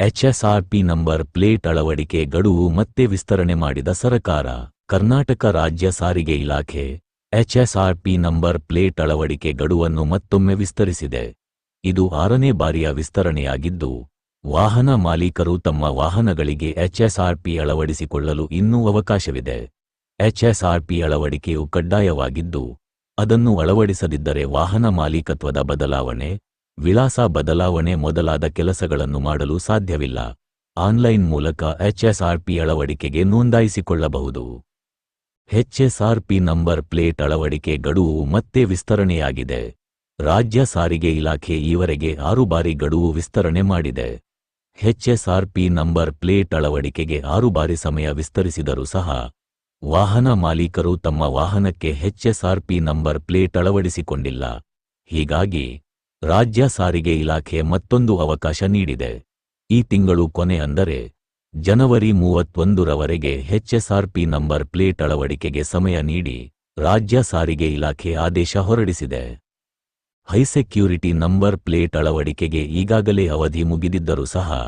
HSRP number plate ಅಳವಡಿಕೆ ಗಡುವು ಮತ್ತೆ ವಿಸ್ತರಣೆ ಮಾಡಿದ ಸರಕಾರ, ಕರ್ನಾಟಕ ರಾಜ್ಯ ಸಾರಿಗೆ ಇಲಾಖೆ, ಎಚ್ಎಸ್ಆರ್ಪಿ ನಂಬರ್ ಪ್ಲೇಟ್ ಅಳವಡಿಕೆ ಗಡುವನ್ನು ಮತ್ತೊಮ್ಮೆ ವಿಸ್ತರಿಸಿದೆ. ಇದು ಆರನೇ ಬಾರಿಯ ವಿಸ್ತರಣೆಯಾಗಿದ್ದು, ವಾಹನ ಮಾಲೀಕರು ತಮ್ಮ ವಾಹನಗಳಿಗೆ ಎಚ್ಎಸ್ಆರ್ಪಿ ಅಳವಡಿಸಿಕೊಳ್ಳಲು ಇನ್ನೂ ಅವಕಾಶವಿದೆ. ಎಚ್ಎಸ್ಆರ್ಪಿ ಅಳವಡಿಕೆಯು ಕಡ್ಡಾಯವಾಗಿದ್ದು, ಅದನ್ನು ಅಳವಡಿಸದಿದ್ದರೆ ವಾಹನ ಮಾಲೀಕತ್ವದ ಬದಲಾವಣೆ ವಿಳಾಸ ಬದಲಾವಣೆ ಮೊದಲಾದ ಕೆಲಸಗಳನ್ನು ಮಾಡಲು ಸಾಧ್ಯವಿಲ್ಲ. ಆನ್ಲೈನ್ ಮೂಲಕ ಎಚ್ಎಸ್ಆರ್ಪಿ ಅಳವಡಿಕೆಗೆ ನೋಂದಾಯಿಸಿಕೊಳ್ಳಬಹುದು. ಎಚ್ಎಸ್ಆರ್ಪಿ ನಂಬರ್ ಪ್ಲೇಟ್ ಅಳವಡಿಕೆ ಗಡುವು ಮತ್ತೆ ವಿಸ್ತರಣೆಯಾಗಿದೆ. ರಾಜ್ಯ ಸಾರಿಗೆ ಇಲಾಖೆ ಈವರೆಗೆ ಆರು ಬಾರಿ ಗಡುವು ವಿಸ್ತರಣೆ ಮಾಡಿದೆ. ಎಚ್ಎಸ್ಆರ್ಪಿ ನಂಬರ್ ಪ್ಲೇಟ್ ಅಳವಡಿಕೆಗೆ ಆರು ಬಾರಿ ಸಮಯ ವಿಸ್ತರಿಸಿದರೂ ಸಹ, ವಾಹನ ಮಾಲೀಕರು ತಮ್ಮ ವಾಹನಕ್ಕೆ ಎಚ್ಎಸ್ಆರ್ಪಿ ನಂಬರ್ ಪ್ಲೇಟ್ ಅಳವಡಿಸಿಕೊಂಡಿಲ್ಲ. ಹೀಗಾಗಿ ರಾಜ್ಯ ಸಾರಿಗೆ ಇಲಾಖೆ ಮತ್ತೊಂದು ಅವಕಾಶ ನೀಡಿದೆ. ಈ ತಿಂಗಳು ಕೊನೆ ಅಂದರೆ ಜನವರಿ ಮೂವತ್ತೊಂದರವರೆಗೆ ಎಚ್ಎಸ್ಆರ್ಪಿ ನಂಬರ್ ಪ್ಲೇಟ್ ಅಳವಡಿಕೆಗೆ ಸಮಯ ನೀಡಿ ರಾಜ್ಯ ಸಾರಿಗೆ ಇಲಾಖೆ ಆದೇಶ ಹೊರಡಿಸಿದೆ. ಹೈಸೆಕ್ಯೂರಿಟಿ ನಂಬರ್ ಪ್ಲೇಟ್ ಅಳವಡಿಕೆಗೆ ಈಗಾಗಲೇ ಅವಧಿ ಮುಗಿದಿದ್ದರೂ ಸಹ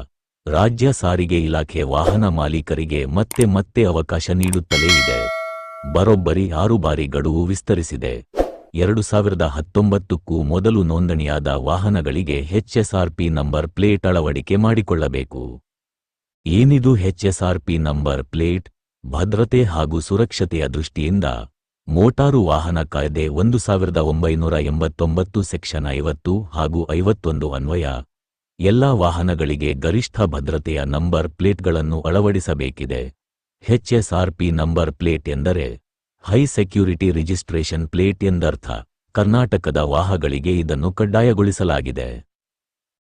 ರಾಜ್ಯ ಸಾರಿಗೆ ಇಲಾಖೆ ವಾಹನ ಮಾಲೀಕರಿಗೆ ಮತ್ತೆ ಮತ್ತೆ ಅವಕಾಶ ನೀಡುತ್ತಲೇ ಇದೆ. ಬರೋಬ್ಬರಿ ಆರು ಬಾರಿ ಗಡುವು ವಿಸ್ತರಿಸಿದೆ. ಎರಡು ಸಾವಿರದ ಹತ್ತೊಂಬತ್ತಕ್ಕೂ ಮೊದಲು ನೋಂದಣಿಯಾದ ವಾಹನಗಳಿಗೆ ಹೆಚ್ಎಸ್ಆರ್ಪಿ ನಂಬರ್ ಪ್ಲೇಟ್ ಅಳವಡಿಕೆ ಮಾಡಿಕೊಳ್ಳಬೇಕು. ಏನಿದು ಹೆಚ್ಎಸ್ಆರ್ಪಿ ನಂಬರ್ ಪ್ಲೇಟ್? ಭದ್ರತೆ ಹಾಗೂ ಸುರಕ್ಷತೆಯ ದೃಷ್ಟಿಯಿಂದ ಮೋಟಾರು ವಾಹನ ಕಾಯ್ದೆ ಒಂದು ಸಾವಿರದ ಒಂಬೈನೂರ ಎಂಬತ್ತೊಂಬತ್ತು ಸೆಕ್ಷನ್ ಐವತ್ತು ಹಾಗೂ ಐವತ್ತೊಂದು ಅನ್ವಯ. ಎಲ್ಲಾ ವಾಹನಗಳಿಗೆ ಗರಿಷ್ಠ ಭದ್ರತೆಯ ನಂಬರ್ ಪ್ಲೇಟ್ಗಳನ್ನು ಅಳವಡಿಸಬೇಕಿದೆ. ಹೆಚ್ಎಸ್ಆರ್ಪಿ ನಂಬರ್ ಪ್ಲೇಟ್ ಎಂದರೆ ಹೈ ಸೆಕ್ಯೂರಿಟಿ ರಿಜಿಸ್ಟ್ರೇಷನ್ ಪ್ಲೇಟ್ ಎಂದರ್ಥ, ಕರ್ನಾಟಕದ ವಾಹಗಳಿಗೆ ಇದನ್ನು ಕಡ್ಡಾಯಗೊಳಿಸಲಾಗಿದೆ.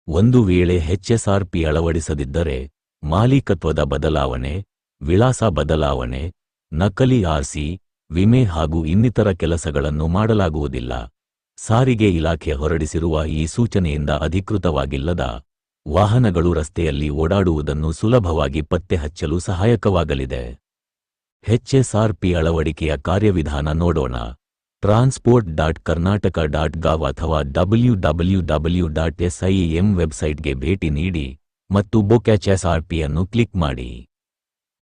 ಒಂದು ವೇಳೆ ಎಚ್ಎಸ್ಆರ್ಪಿ ಅಳವಡಿಸದಿದ್ದರೆ, ಮಾಲೀಕತ್ವದ ಬದಲಾವಣೆ, ವಿಳಾಸ ಬದಲಾವಣೆ, ನಕಲಿ ಆರ್ಸಿ ವಿಮೆ ಹಾಗೂ ಇನ್ನಿತರ ಕೆಲಸಗಳನ್ನು ಮಾಡಲಾಗುವುದಿಲ್ಲ. ಸಾರಿಗೆ ಇಲಾಖೆ ಹೊರಡಿಸಿರುವ ಈ ಸೂಚನೆಯಿಂದ ಅಧಿಕೃತವಾಗಿಲ್ಲದ ವಾಹನಗಳು ರಸ್ತೆಯಲ್ಲಿ ಓಡಾಡುವುದನ್ನು ಸುಲಭವಾಗಿ ಪತ್ತೆ ಹಚ್ಚಲು ಸಹಾಯಕವಾಗಲಿದೆ. ಎಚ್ಎಸ್ಆರ್ಪಿ ಅಳವಡಿಕೆಯ ಕಾರ್ಯವಿಧಾನ ನೋಡೋಣ. Transport dot Karnataka dot gov ಅಥವಾ W W W dot SIAM ವೆಬ್ಸೈಟ್ಗೆ ಭೇಟಿ ನೀಡಿ ಮತ್ತು ಬುಕ್ ಎಚ್ಎಸ್ಆರ್ಪಿಯನ್ನು ಕ್ಲಿಕ್ ಮಾಡಿ.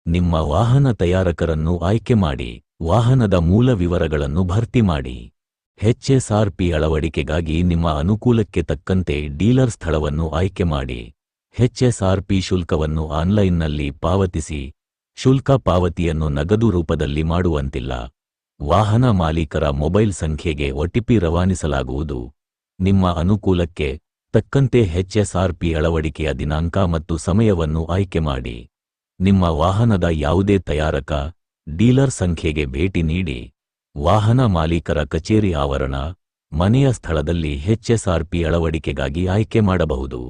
ನಿಮ್ಮ ವಾಹನ ತಯಾರಕರನ್ನು ಆಯ್ಕೆ ಮಾಡಿ, ವಾಹನದ ಮೂಲ ವಿವರಗಳನ್ನು ಭರ್ತಿ ಮಾಡಿ. ಎಚ್ಎಸ್ಆರ್ಪಿ ಅಳವಡಿಕೆಗಾಗಿ ನಿಮ್ಮ ಅನುಕೂಲಕ್ಕೆ ತಕ್ಕಂತೆ ಡೀಲರ್ ಸ್ಥಳವನ್ನು ಆಯ್ಕೆ ಮಾಡಿ. ಎಚ್ಎಸ್ಆರ್ಪಿ ಶುಲ್ಕವನ್ನು ಆನ್ಲೈನ್ನಲ್ಲಿ ಪಾವತಿಸಿ ಶುಲ್ಕ ಪಾವತಿಯನ್ನು ನಗದು ರೂಪದಲ್ಲಿ ಮಾಡುವಂತಿಲ್ಲ. ವಾಹನ ಮಾಲೀಕರ ಮೊಬೈಲ್ ಸಂಖ್ಯೆಗೆ ಒಟಿಪಿ ರವಾನಿಸಲಾಗುವುದು. ನಿಮ್ಮ ಅನುಕೂಲಕ್ಕೆ ತಕ್ಕಂತೆ ಹೆಚ್ಎಸ್ಆರ್ಪಿ ಅಳವಡಿಕೆಯ ದಿನಾಂಕ ಮತ್ತು ಸಮಯವನ್ನು ಆಯ್ಕೆ ಮಾಡಿ. ನಿಮ್ಮ ವಾಹನದ ಯಾವುದೇ ತಯಾರಕ, ಡೀಲರ್ ಸಂಖ್ಯೆಗೆ ಭೇಟಿ ನೀಡಿ. ವಾಹನ ಮಾಲೀಕರ ಕಚೇರಿ ಆವರಣ, ಮನೆಯ ಸ್ಥಳದಲ್ಲಿ ಹೆಚ್ಎಸ್ಆರ್ಪಿ ಅಳವಡಿಕೆಗಾಗಿ ಆಯ್ಕೆ ಮಾಡಬಹುದು.